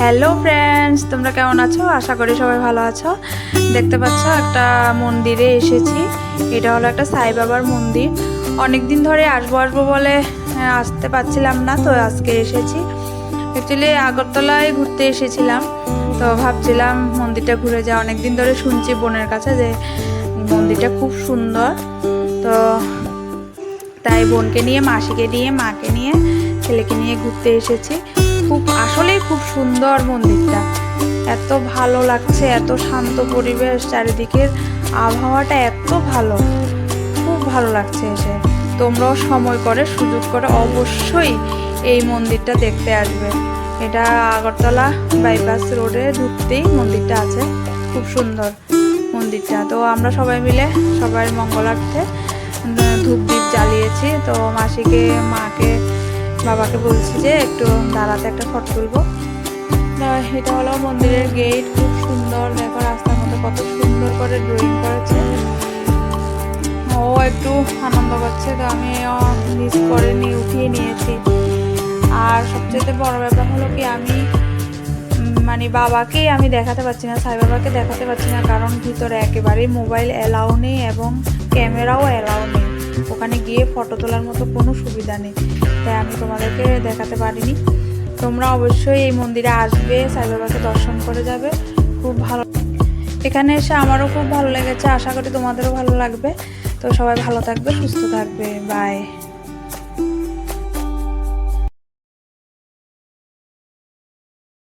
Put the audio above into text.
Hello friends তোমরা কেমন আছো? আশা করি সবাই ভালো আছো। দেখতে পাচ্ছ একটা মন্দিরে এসেছি। এটা হলো একটা সাই বাবার মন্দির। অনেক দিন ধরে আসব আসব বলে আহ, আসতে পারছিলাম না তো আজকে এসেছি। অ্যাকচুয়ালি আগরতলায় ঘুরতে এসেছিলাম। তো ভাবছিলাম মন্দিরটা ঘুরে যা অনেক দিন ধরে শুনছি বোনের কাছে যে মন্দিরটা খুব সুন্দর। তো তাই বোনকে নিয়ে মাসিকে নিয়ে মাকে নিয়ে ছেলেকে নিয়ে ঘুরতে এসেছি। খুব আসলেই খুব সুন্দর মন্দিরটা। এত ভালো লাগছে, এত শান্ত পরিবেশ, চারিদিকের আবহাওয়াটা এত ভালো। খুব ভালো লাগছে এসে। তোমরাও সময় করে, সুযোগ করে অবশ্যই এই মন্দিরটা দেখতে আসবে। এটা আগরতলা বাইপাস রোডে ঢুকতেই মন্দিরটা আছে। খুব সুন্দর মন্দিরটা। তো আমরা সবাই মিলে সবাই মঙ্গলার্থে ধূপ দ্বীপ জ্বালিয়েছি। তো মাসিকে, মাকে বাবাকে বলছি যে একটু দাঁড়াতে একটা ফটো তুলবো। এটা হলো মন্দিরের গেট খুব সুন্দর। দেখো রাস্তার মধ্যে কত সুন্দর করে ড্রয়িং করেছে। ও একটু আনন্দ করছে, তো আমি মিস করে নিয়ে উঠিয়ে নিয়েছি। আর সবচেয়ে বড় ব্যাপার হলো কি, আমি মানে বাবাকেই আমি দেখাতে পারছি না, সাই বাবাকে দেখাতে পারছি না, কারণ ভিতরে একেবারেই মোবাইল অ্যালাউ নেই এবং ক্যামেরাও অ্যালাউ ওখানে গিয়ে ফটো তোলার মতো কোনো সুবিধা নেই। তাই আমি তোমাদেরকে দেখাতে পারিনি। তোমরা অবশ্যই এই মন্দিরে আসবে, সাইবাবাকে দর্শন করে যাবে। খুব ভালো এখানে এসে আমারও খুব ভালো লেগেছে। আশা করি তোমাদেরও ভালো লাগবে। তো সবাই ভালো থাকবে, সুস্থ থাকবে। বাই